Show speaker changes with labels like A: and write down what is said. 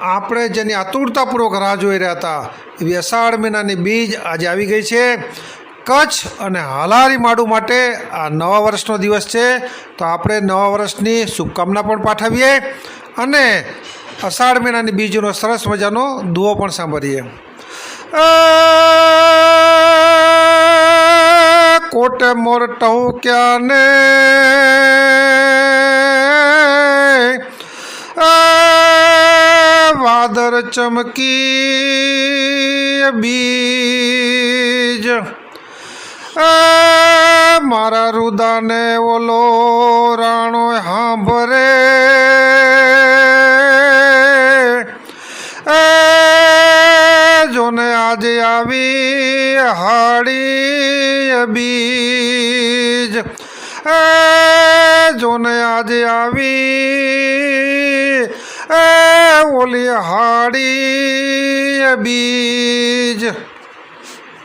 A: આપણે જેની આતુરતાપૂર્વક રાહ જોઈ રહ્યા હતા એવી અષાઢ મહિનાની બીજ આજે આવી ગઈ છે. કચ્છ અને હાલારી માડું માટે આ નવા વર્ષનો દિવસ છે. તો આપણે નવા વર્ષની શુભકામના પણ પાઠવીએ અને અષાઢ મહિનાની બીજનો સરસ મજાનો દુઓ પણ સાંભળીએ. કોટે મોર ટહુક્યા ને વાદર ચમકી બીજ. મારા રુદાને ઓલો રાણો હાંભરે. જોને આજે આવી હાડી બીજ. જોને આજે આવી ઓલી હાડી બીજ.